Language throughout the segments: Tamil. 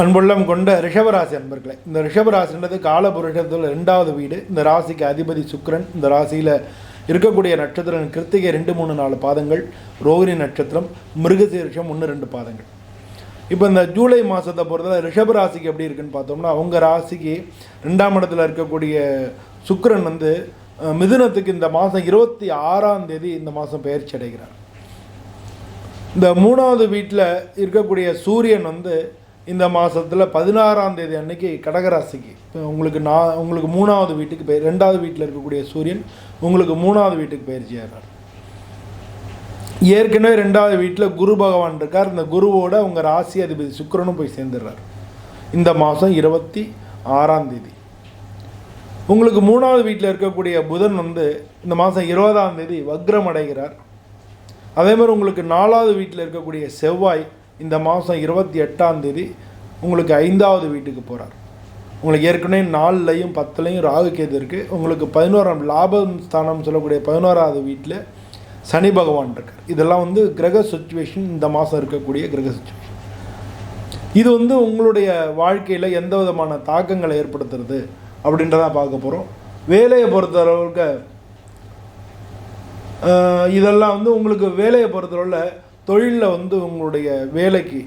அன்புள்ளம் கொண்ட ரிஷபராசி அன்பர்களே இந்த ரிஷபராசின்றது காலபுருஷத்தில் ரெண்டாவது வீடு. இந்த ராசிக்கு அதிபதி சுக்கரன் இந்த ராசியில் இருக்கக்கூடிய நட்சத்திரம் கிருத்திகை ரெண்டு மூணு நாலு பாதங்கள் ரோகிணி நட்சத்திரம் மிருகசீரிஷம் ஒன்று ரெண்டு பாதங்கள். இப்போ இந்த ஜூலை மாதத்தை பொறுத்தவரை ரிஷப ராசிக்கு எப்படி இருக்குன்னு பார்த்தோம்னா அவங்க ராசிக்கு ரெண்டாம் இடத்துல இருக்கக்கூடிய சுக்கரன் வந்து மிதுனத்துக்கு இந்த மாதம் இருபத்தி ஆறாம் தேதி இந்த மாதம் பயிற்சி அடைகிறார். இந்த மூணாவது வீட்டில் இருக்கக்கூடிய சூரியன் வந்து இந்த மாதத்தில் பதினாறாம் தேதி அன்னைக்கு கடகராசிக்கு. இப்போ உங்களுக்கு நான் உங்களுக்கு மூணாவது வீட்டுக்கு பெயர் ரெண்டாவது வீட்டில் இருக்கக்கூடிய சூரியன் உங்களுக்கு மூணாவது வீட்டுக்கு பயிற்சி ஆகிறார் ஏற்கனவே ரெண்டாவது வீட்டில் குரு பகவான் இருக்கார். இந்த குருவோட உங்கள் ராசி அதிபதி சுக்கரனும் போய் சேர்ந்துடுறார். இந்த மாதம் இருபத்தி ஆறாம் தேதி. உங்களுக்கு மூணாவது வீட்டில் இருக்கக்கூடிய புதன் வந்து இந்த மாதம் இருபதாம் தேதி வக்ரம் அடைகிறார். அதே மாதிரி உங்களுக்கு நாலாவது வீட்டில் இருக்கக்கூடிய செவ்வாய் இந்த மாதம் இருபத்தி எட்டாம் தேதி உங்களுக்கு ஐந்தாவது வீட்டுக்கு போகிறார் உங்களுக்கு ஏற்கனவே நாலுலையும் பத்துலையும் ராகு கேது இருக்குது உங்களுக்கு பதினோராம் லாபம் ஸ்தானம் சொல்லக்கூடிய பதினோராவது வீட்டில் சனி பகவான் இருக்கார். இதெல்லாம் வந்து கிரக சுச்சுவேஷன் இந்த மாதம் இருக்கக்கூடிய கிரக சுச்சுவேஷன் இது வந்து உங்களுடைய வாழ்க்கையில் எந்த விதமான தாக்கங்களை ஏற்படுத்துறது அப்படின்றத பார்க்க போகிறோம் வேலையை பொறுத்தளவுக்கு இதெல்லாம் வந்து உங்களுக்கு வேலையை பொறுத்தளவில் தொழிலில் வந்து உங்களுடைய வேலைக்கு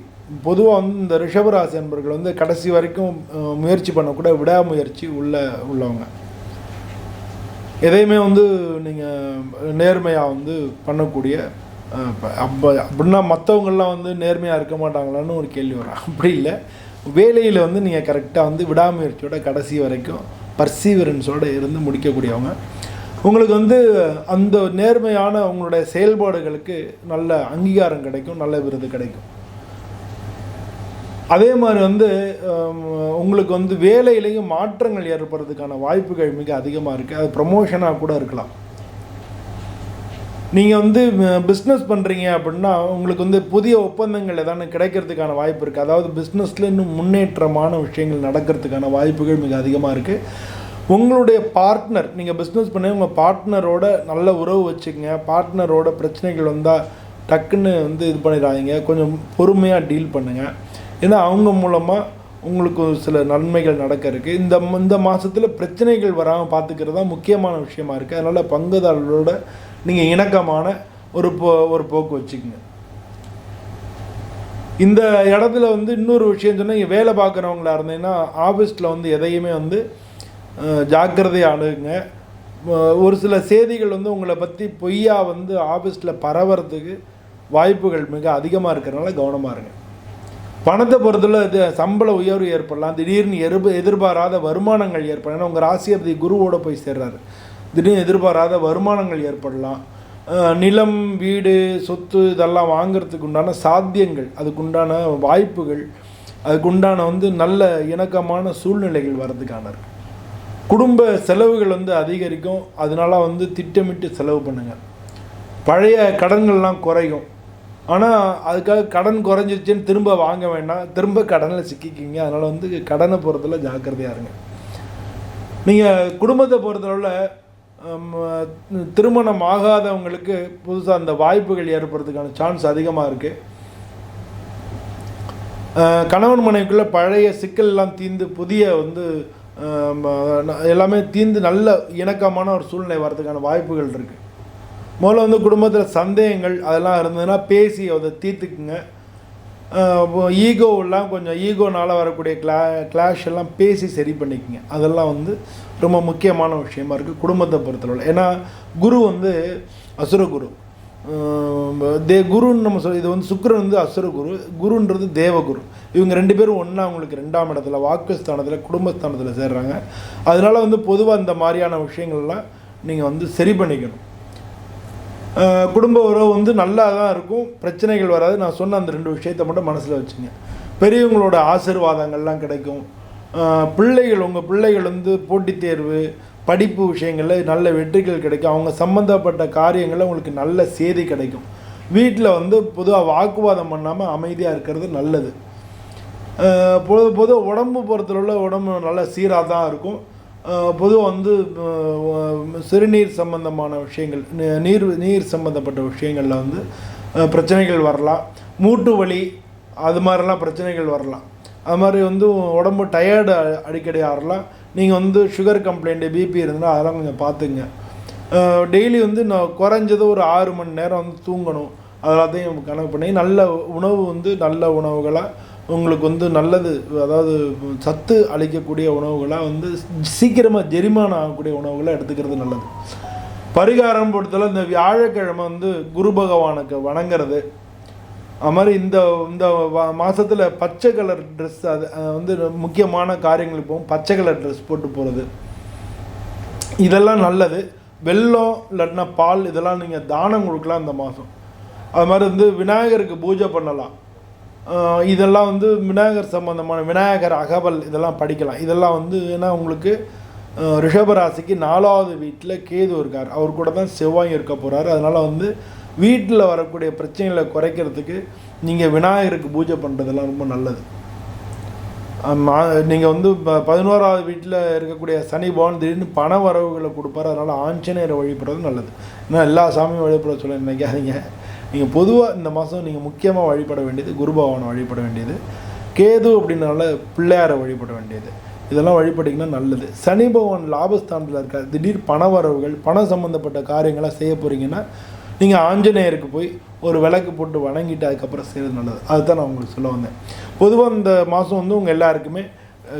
பொதுவாக வந்து இந்த ரிஷபராசி அன்பர்கள் வந்து கடைசி வரைக்கும் முயற்சி பண்ணக்கூட விடாமுயற்சி உள்ள உள்ளவங்க. எதையுமே வந்து நீங்கள் நேர்மையாக வந்து பண்ணக்கூடிய அப்போ அப்படின்னா மற்றவங்கள்லாம் வந்து நேர்மையாக இருக்க மாட்டாங்களான்னு ஒரு கேள்வி வரும். அப்படி இல்லை. வேலையில் வந்து நீங்கள் கரெக்டாக வந்து விடாமுயற்சியோட கடைசி வரைக்கும் பர்சீவரன்ஸோடு இருந்து முடிக்கக்கூடியவங்க. உங்களுக்கு வந்து அந்த நேர்மையான உங்களுடைய செயல்பாடுகளுக்கு நல்ல அங்கீகாரம் கிடைக்கும் நல்ல விருது கிடைக்கும். அதே மாதிரி வந்து உங்களுக்கு வந்து வேலையிலையும் மாற்றங்கள் ஏற்படுறதுக்கான வாய்ப்புகள் மிக அதிகமாக இருக்குது அது ப்ரமோஷனாக கூட இருக்கலாம். நீங்கள் வந்து பிஸ்னஸ் பண்ணுறீங்க அப்படின்னா உங்களுக்கு வந்து புதிய ஒப்பந்தங்கள் ஏதாவது கிடைக்கிறதுக்கான வாய்ப்பு இருக்குது அதாவது பிஸ்னஸில் இன்னும் முன்னேற்றமான விஷயங்கள் நடக்கிறதுக்கான வாய்ப்புகள் மிக அதிகமாக இருக்குது உங்களுடைய பார்ட்னர் நீங்கள் பிஸ்னஸ் பண்ணி உங்கள் பார்ட்னரோட நல்ல உறவு வச்சுக்கங்க. பார்ட்னரோட பிரச்சனைகள் வந்தால் டக்குன்னு வந்து இது பண்ணிடாதீங்க. கொஞ்சம் பொறுமையாக டீல் பண்ணுங்கள் ஏன்னா அவங்க மூலமாக உங்களுக்கு ஒரு சில நன்மைகள் நடக்க இருக்குது இந்த இந்த மாதத்தில் பிரச்சனைகள் வராமல் பார்த்துக்கிறது தான் முக்கியமான விஷயமா இருக்குது அதனால் பங்குதாரர்களோட நீங்கள் இணக்கமான ஒரு போ ஒரு போக்கு வச்சுக்கோங்க. இந்த இடத்துல வந்து இன்னொரு விஷயம் சொன்னால் நீங்கள் வேலை பார்க்குறவங்களா இருந்தீங்கன்னா ஆஃபீஸில் வந்து எதையுமே வந்து ஜாக்கிரதையானுங்க அணுகுங்க ஒரு சில செய்திகள் வந்து உங்களை பற்றி பொய்யா வந்து ஆஃபீஸில் பரவறதுக்கு வாய்ப்புகள் மிக அதிகமாக இருக்கிறனால கவனமாக இருங்க. பணத்தை பொறுத்தல இது சம்பள உயர்வு ஏற்படலாம். திடீர்னு எதிர்ப எதிர்பாராத வருமானங்கள் ஏற்படலாம். ஏன்னா உங்கள் ராசியபதி குருவோடு போய் சேர்றாரு. திடீர்னு எதிர்பாராத வருமானங்கள் ஏற்படலாம். நிலம் வீடு சொத்து இதெல்லாம் வாங்குறதுக்கு உண்டான சாத்தியங்கள் அதுக்குண்டான வாய்ப்புகள் அதுக்குண்டான வந்து நல்ல இணக்கமான சூழ்நிலைகள் வர்றதுக்கான இருக்குது குடும்ப செலவுகள் வந்து அதிகரிக்கும். அதனால வந்து திட்டமிட்டு செலவு பண்ணுங்கள் பழைய கடன்கள்லாம் குறையும். ஆனால் அதுக்காக கடன் குறைஞ்சிருச்சுன்னு திரும்ப வாங்க வேண்டாம். திரும்ப கடனில் சிக்கிக்கிங்க. அதனால் வந்து கடனை பொறுத்தல ஜாக்கிரதையாக இருங்க. நீங்கள் குடும்பத்தை பொறுத்தளவில் திருமணம் ஆகாதவங்களுக்கு புதுசாக அந்த வாய்ப்புகள் ஏற்படுறதுக்கான சான்ஸ் அதிகமாக இருக்குது கணவன் மனைவிக்குள்ளே பழைய சிக்கல்லாம் தீர்ந்து புதிய வந்து எல்லாமே தீர்ந்து நல்ல இணக்கமான ஒரு சூழ்நிலை வர்றதுக்கான வாய்ப்புகள் இருக்குது முதல்ல வந்து குடும்பத்தில் சந்தேகங்கள் அதெல்லாம் இருந்ததுன்னா பேசி அதை தீர்த்துக்குங்க. ஈகோவெல்லாம் கொஞ்சம் ஈகோனால் வரக்கூடிய கிளா கிளாஷ் எல்லாம் பேசி சரி பண்ணிக்கங்க. அதெல்லாம் வந்து ரொம்ப முக்கியமான விஷயமா இருக்குது குடும்பத்தை பொறுத்தளவில். ஏன்னா குரு வந்து அசுரகுரு. குரு தே குருன்னு நம்ம சொல் இது வந்து சுக்ரன் வந்து அசுர குரு குருன்றது தேவகுரு. இவங்க ரெண்டு பேரும் ஒன்றா அவங்களுக்கு ரெண்டாம் இடத்துல வாக்குஸ்தானத்தில் குடும்பஸ்தானத்தில் சேர்றாங்க. அதனால வந்து பொதுவாக இந்த மாதிரியான விஷயங்கள்லாம் நீங்கள் வந்து சரி பண்ணிக்கணும். குடும்ப உறவு வந்து நல்லா தான் இருக்கும். பிரச்சனைகள் வராது. நான் சொன்ன அந்த ரெண்டு விஷயத்தை மட்டும் மனசில் வச்சுங்க. பெரியவங்களோட ஆசீர்வாதங்கள்லாம் கிடைக்கும். பிள்ளைகள் உங்கள் பிள்ளைகள் வந்து போட்டித் தேர்வு படிப்பு விஷயங்களில் நல்ல வெற்றிகள் கிடைக்கும். அவங்க சம்மந்தப்பட்ட காரியங்களில் உங்களுக்கு நல்ல சேதி கிடைக்கும். வீட்டில் வந்து பொதுவாக வாக்குவாதம் பண்ணாமல் அமைதியாக இருக்கிறது நல்லது. பொது பொது உடம்பு பொறுத்தளவில் உடம்பு நல்லா சீராக தான் இருக்கும். பொதுவாக வந்து சிறுநீர் சம்பந்தமான விஷயங்கள் நீர் நீர் சம்பந்தப்பட்ட விஷயங்களில் வந்து பிரச்சனைகள் வரலாம். மூட்டு வலி அது மாதிரிலாம் பிரச்சனைகள் வரலாம். அது மாதிரி வந்து உடம்பு டயர்டு அடிக்கடி ஆறலாம். நீங்கள் வந்து சுகர் கம்ப்ளைண்ட்டு பிபி இருந்தால் அதெல்லாம் கொஞ்சம் பார்த்துங்க டெய்லி வந்து நான் குறைஞ்சது ஒரு ஆறு மணி நேரம் வந்து தூங்கணும். அதெல்லாத்தையும் கணக்கு பண்ணி நல்ல உணவு வந்து நல்ல உணவுகளாக உங்களுக்கு வந்து நல்லது அதாவது சத்து அளிக்கக்கூடிய உணவுகளாக வந்து சீக்கிரமாக ஜெரிமானம் ஆகக்கூடிய உணவுகளை எடுத்துக்கிறது நல்லது. பரிகாரம் பொறுத்தவரை இந்த வியாழக்கிழமை வந்து குரு பகவானுக்கு வணங்குறது. அது மாதிரி இந்த இந்த மாதத்தில் பச்சை கலர் ட்ரெஸ் அது வந்து முக்கியமான காரியங்களுக்கு போகும். பச்சை கலர் ட்ரெஸ் போட்டு போகிறது இதெல்லாம் நல்லது. வெல்லம் இல்லைன்னா பால் இதெல்லாம் நீங்கள் தானம் கொடுக்கலாம் இந்த மாதம் அது மாதிரி வந்து விநாயகருக்கு பூஜை பண்ணலாம். இதெல்லாம் வந்து விநாயகர் சம்பந்தமான விநாயகர் அகவல் இதெல்லாம் படிக்கலாம். இதெல்லாம் வந்து ஏன்னா உங்களுக்கு ரிஷபராசிக்கு நாலாவது வீட்டில் கேது இருக்கார். அவர் கூட தான் செவ்வாய் இருக்க போகிறாரு அதனால் வந்து வீட்டில் வரக்கூடிய பிரச்சனைகளை குறைக்கிறதுக்கு நீங்கள் விநாயகருக்கு பூஜை பண்ணுறதெல்லாம் ரொம்ப நல்லது. நீங்கள் வந்து பதினோராவது வீட்டில் இருக்கக்கூடிய சனி பவன் திடீர்னு பண வரவுகளை கொடுப்பாரு. அதனால் ஆஞ்சநேயரை வழிபடுறது நல்லது. ஏன்னா எல்லா சாமியும் வழிபட சொல்ல நினைக்காதீங்க. நீங்கள் பொதுவாக இந்த மாதம் நீங்கள் முக்கியமாக வழிபட வேண்டியது குரு பகவானை வழிபட வேண்டியது. கேது அப்படின்னால பிள்ளையாரை வழிபட வேண்டியது. இதெல்லாம் வழிபட்டிங்கன்னா நல்லது. சனி பகவான் லாபஸ்தானத்தில் இருக்கார். திடீர் பண வரவுகள் பணம் சம்மந்தப்பட்ட காரியங்களாக செய்ய போகிறீங்கன்னா நீங்கள் ஆஞ்சநேயருக்கு போய் ஒரு விளக்கு போட்டு வணங்கிட்டு அதுக்கப்புறம் செய்கிறது நல்லது. அதுதான் நான் உங்களுக்கு சொல்ல வந்தேன். பொதுவாக இந்த மாதம் வந்து உங்கள் எல்லாருக்குமே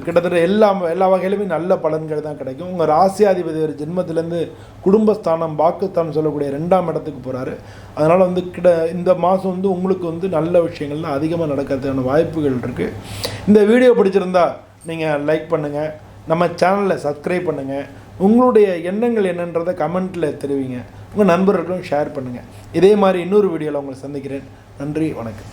கிட்டத்தட்ட எல்லா எல்லா வகையிலுமே நல்ல பலன்கள் தான் கிடைக்கும். உங்கள் ராசியாதிபதி ஒரு ஜென்மத்திலேருந்து குடும்பஸ்தானம் பாக்குஸ்தானம் சொல்லக்கூடிய ரெண்டாம் இடத்துக்கு போகிறாரு அதனால் வந்து கிட இந்த மாதம் வந்து உங்களுக்கு வந்து நல்ல விஷயங்கள்லாம் அதிகமாக நடக்கிறதுக்கான வாய்ப்புகள் இருக்குது இந்த வீடியோ பிடிச்சிருந்தா நீங்கள் லைக் பண்ணுங்கள் நம்ம சேனலில் சப்ஸ்கிரைப் பண்ணுங்கள் உங்களுடைய எண்ணங்கள் என்னன்றதை கமெண்ட்டில் தெரிவிங்க. உங்கள் நண்பர்களுக்கும் ஷேர் பண்ணுங்கள் இதே மாதிரி இன்னொரு வீடியோவில் உங்களை சந்திக்கிறேன். நன்றி வணக்கம்.